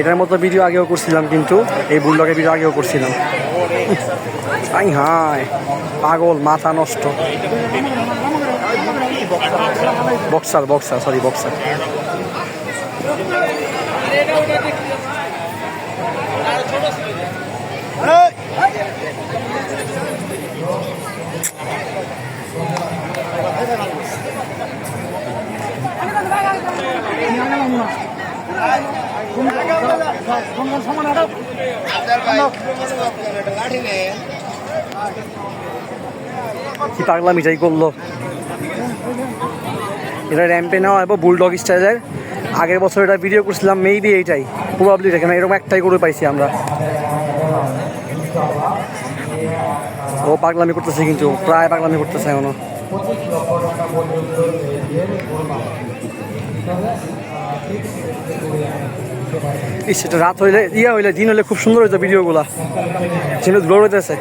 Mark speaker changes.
Speaker 1: এটার মতো ভিডিও আগেও করছিলাম কিন্তু, এই বুলডগের ভিডিও আগেও করছিলাম। আই হায় পাগল, মাথা নষ্ট। বক্সার বক্সার সরি বক্সার কি পাগলা মিঠাই করল? এটা র্যাম্পে নেওয়া হবে বুলডগ স্টাইলের আগের বছর এটা ভিডিও করছিলাম মেবি এইটাই। প্রবাবলি এখানে এরকম একটাই করে পাইছি আমরা। ও পাগলামি করতেছে কিন্তু, প্রায় পাগলামি করতেছে এখনও। ইস, এটা রাত হইলে ইয়া হইলে দিন হইলে খুব সুন্দর হইতো ভিডিওগুলা। কিন্তু গ্লোর হইতেছে।